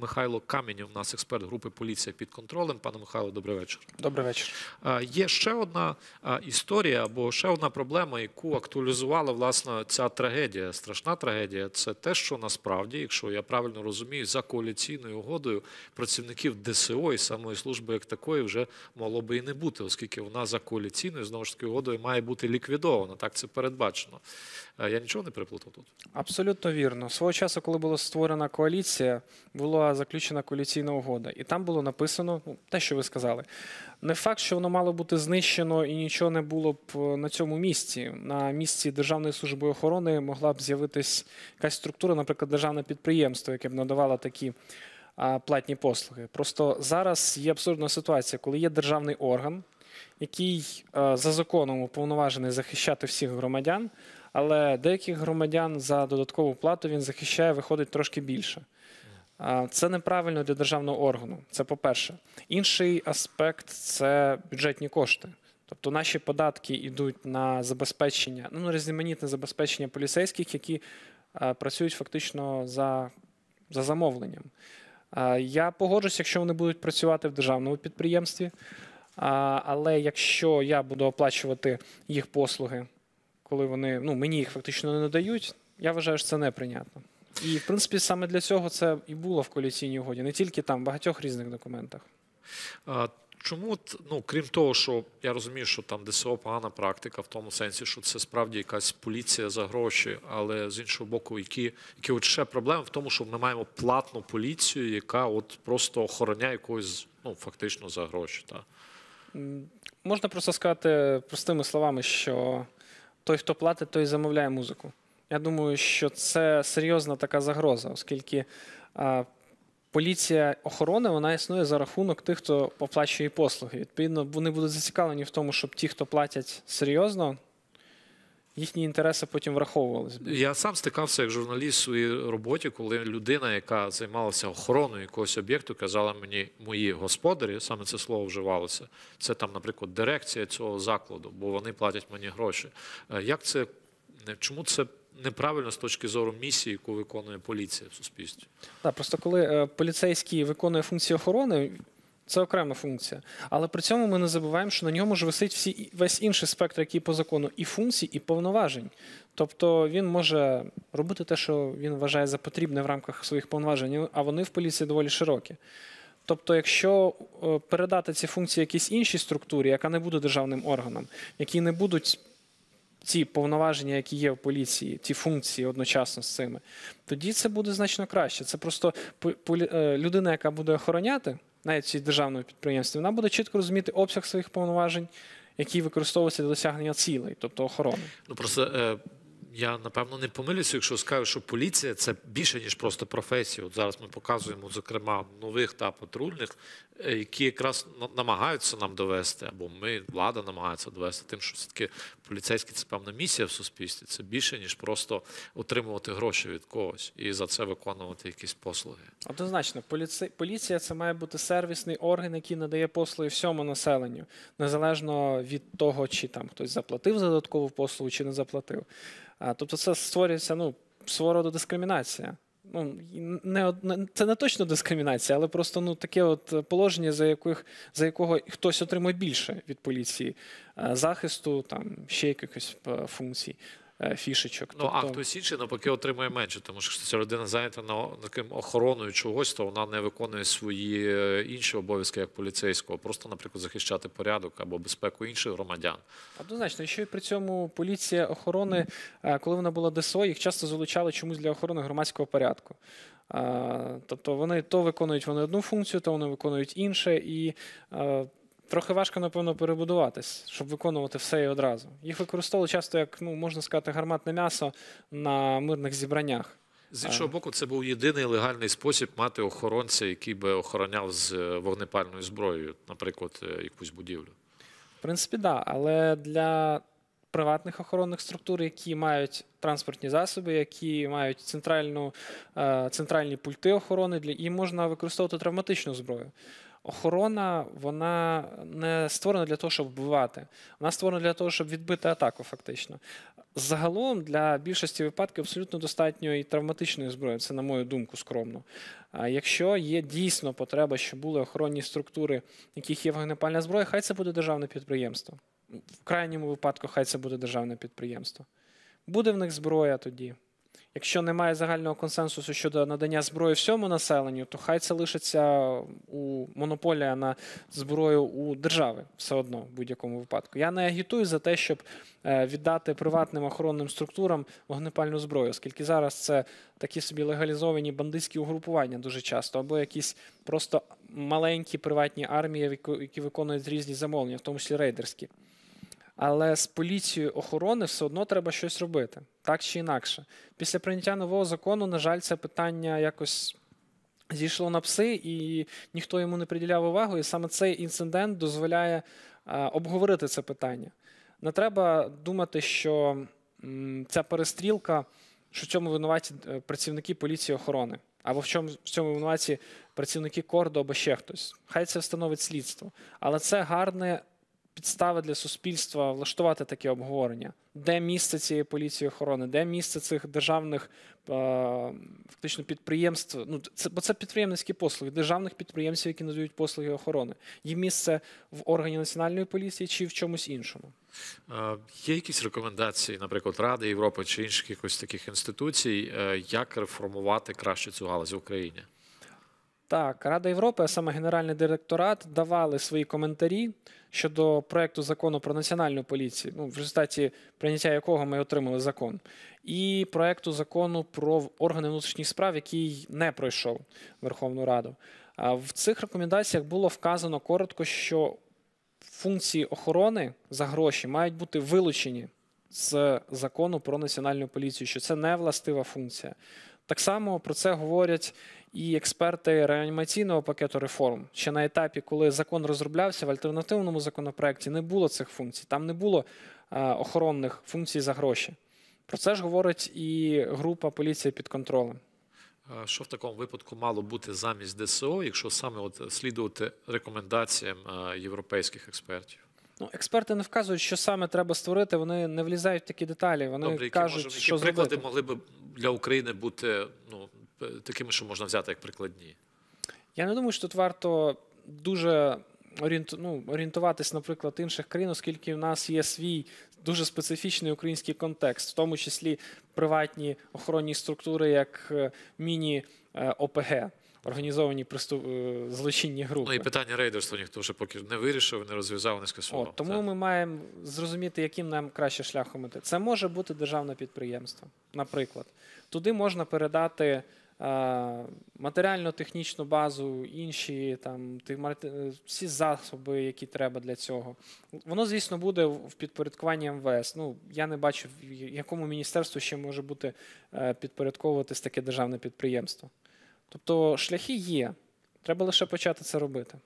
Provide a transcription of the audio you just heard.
Михайло Каменєв, у нас експерт групи поліція під контролем. Пане Михайло, добрий вечір. Добрий вечір. Є ще одна історія або ще одна проблема, яку актуалізувала власне ця трагедія, страшна трагедія. Це те, що насправді, якщо я правильно розумію, за коаліційною угодою працівників ДСО і самої служби як такої вже могло би і не бути, оскільки вона за коаліційною знову ж таки угодою має бути ліквідована. Так це передбачено. Я нічого не приплутав тут. Абсолютно вірно. Свого часу, коли була створена коаліція, заключена коаліційна угода, і там було написано ну, те, що ви сказали. Не факт, що воно мало бути знищено і нічого не було б е, на цьому місці. На місці Державної служби охорони могла б з'явитись якась структура, наприклад, державне підприємство, яке б надавало такі а, платні послуги. Просто зараз є абсурдна ситуація, коли є державний орган, який е, за законом уповноважений захищати всіх громадян, але деяких громадян за додаткову плату він захищає, виходить трошки більше. Це неправильно для державного органу. Це по-перше. Інший аспект це бюджетні кошти. Тобто наші податки йдуть на забезпечення, ну різноманітне забезпечення поліцейських, які працюють фактично за, за замовленням. Я погоджусь, якщо вони будуть працювати в державному підприємстві. Але якщо я буду оплачувати їх послуги, коли вони ну, мені їх фактично не надають, я вважаю, що це неприйнятно. І в принципі саме для цього це і було в коаліційній угоді, не тільки там, в багатьох різних документах. А, Чому ну крім того, що я розумію, що там ДСО погана практика, в тому сенсі, що це справді якась поліція за гроші, але з іншого боку, які, які от ще проблеми в тому, що ми маємо платну поліцію, яка от просто охороняє когось ну фактично за гроші. Та Можна просто сказати простими словами, що той, хто платить, той замовляє музику. Я думаю, що це серйозна така загроза, оскільки а, поліція охорони вона існує за рахунок тих, хто оплачує послуги. Відповідно, вони будуть зацікавлені в тому, щоб ті, хто платять серйозно, їхні інтереси потім враховувалися. я сам стикався як журналіст у своїй роботі, коли людина, яка займалася охороною якогось об'єкту, казала мені мої господарі, саме це слово вживалося. Це там, наприклад, дирекція цього закладу, бо вони платять мені гроші. Е, Як це чому це неправильно з точки зору місії, яку виконує поліція в суспільстві? Так, просто коли е, поліцейський виконує функції охорони, це окрема функція. Але при цьому ми не забуваємо, що на ньому ж висить всі, весь інший спектр, який по закону, і функцій, і повноважень. Тобто він може робити те, що він вважає за потрібне в рамках своїх повноважень, а вони в поліції доволі широкі. Тобто, якщо е, передати ці функції якійсь іншій структурі, яка не буде державним органом, які не будуть ці повноваження, які є в поліції, ті функції одночасно з цими, тоді це буде значно краще. Це просто е, людина, яка буде охороняти навіть ці державному підприємстві, вона буде чітко розуміти обсяг своїх повноважень, які використовуються для досягнення цілей, тобто охорони. Ну просто е, я напевно не помилюся, якщо скажу, що поліція це більше ніж просто професія. От зараз ми показуємо, зокрема, нових та патрульних, які якраз на- намагаються нам довести, або ми, влада намагається довести тим, що все-таки поліцейський це певна місія в суспільстві. Це більше ніж просто отримувати гроші від когось і за це виконувати якісь послуги. Однозначно, поліци... поліція це має бути сервісний орган, який надає послуги всьому населенню, незалежно від того, чи там хтось заплатив за додаткову послугу, чи не заплатив. Тобто це створюється ну, свого роду дискримінація. Ну, не, це не точно дискримінація, але просто ну, таке от положення, за, яких, за якого хтось отримує більше від поліції е, захисту, там, ще якихось е, функцій, фішечок. Ну а Тобто- хтось інший навпаки отримує менше, тому що ця людина зайнята на таким охороною чогось, то вона не виконує свої е, інші обов'язки як поліцейського, просто, наприклад, захищати порядок або безпеку інших громадян. Однозначно, ще й при цьому поліція охорони, е, коли вона була ДСО, їх часто залучали чомусь для охорони громадського порядку. Е, Тобто вони то виконують вони одну функцію, то вони виконують інше, і е, трохи важко, напевно, перебудуватись, щоб виконувати все і одразу. Їх використовували часто як, ну, можна сказати, гарматне м'ясо на мирних зібраннях. З іншого боку, це був єдиний легальний спосіб мати охоронця, який би охороняв з е, вогнепальною зброєю, наприклад, е, якусь будівлю. В принципі, так, да, але для приватних охоронних структур, які мають транспортні засоби, які мають центральну, е, центральні пульти охорони, їм можна використовувати травматичну зброю. Охорона вона не створена для того, щоб вбивати. Вона створена для того, щоб відбити атаку, фактично. Загалом для більшості випадків абсолютно достатньо і травматичної зброї, це на мою думку скромно. А якщо є дійсно потреба, щоб були охоронні структури, яких є вогнепальна зброя, хай це буде державне підприємство. В крайньому випадку, хай це буде державне підприємство. Буде в них зброя тоді. Якщо немає загального консенсусу щодо надання зброї всьому населенню, то хай це лишиться у монополія на зброю у держави все одно в будь-якому випадку. Я не агітую за те, щоб е, віддати приватним охоронним структурам вогнепальну зброю, оскільки зараз це такі собі легалізовані бандитські угрупування дуже часто, або якісь просто маленькі приватні армії, які- які виконують різні замовлення, в тому числі рейдерські. Але з поліцією охорони все одно треба щось робити, так чи інакше. Після прийняття нового закону, на жаль, це питання якось зійшло на пси, і ніхто йому не приділяв увагу. І саме цей інцидент дозволяє обговорити це питання. Не треба думати, що ця перестрілка, що в цьому винуваті е, працівники поліції охорони, або в чому в цьому винуваті працівники кордо або ще хтось. Хай це встановить слідство. Але це гарне підстави для суспільства влаштувати таке обговорення. Де місце цієї поліції охорони, де місце цих державних е, фактично підприємств? Ну це бо це підприємницькі послуги, державних підприємців, які надають послуги охорони. Їм місце в органі національної поліції чи в чомусь іншому. Е, Є якісь рекомендації, наприклад, Ради Європи чи інших якось таких інституцій, е, як реформувати краще цю галузь в Україні? Так, Рада Європи, а саме Генеральний директорат, давали свої коментарі щодо проекту закону про національну поліцію, ну, в результаті прийняття якого ми отримали закон, і проекту закону про органи внутрішніх справ, який не пройшов Верховну Раду. А в цих рекомендаціях було вказано коротко, що функції охорони за гроші мають бути вилучені з закону про національну поліцію, що це не властива функція. Так само про це говорять і експерти реанімаційного пакету реформ. Ще на етапі, коли закон розроблявся, в альтернативному законопроекті не було цих функцій, там не було е, охоронних функцій за гроші. Про це ж говорить і група поліції під контролем. Е, Що в такому випадку мало бути замість ДСО, якщо саме от слідувати рекомендаціям е, європейських експертів? Ну, експерти не вказують, що саме треба створити. Вони не влізають в такі деталі. Вони Добре, які, кажуть, може, які що приклади зробити. могли б для України бути ну, такими, що можна взяти як прикладні? Я не думаю, що тут варто дуже ну, орієнтуватись, наприклад, інших країн, оскільки в нас є свій дуже специфічний український контекст, в тому числі приватні охоронні структури, як е, міні-ОПГ, організовані приступ... е, злочинні групи. Ну і питання рейдерства ніхто ще поки не вирішив, не розв'язав, не скасував. От, тому Так. ми маємо зрозуміти, яким нам краще шляхом іти. Це може бути державне підприємство, наприклад. Туди можна передати е, матеріально-технічну базу, інші там е, всі засоби, які треба для цього. Воно, звісно, буде в в підпорядкуванні МВС. Ну, я не бачу, в якому міністерству ще може бути е, підпорядковуватись таке державне підприємство. Тобто шляхи є. Треба лише почати це робити.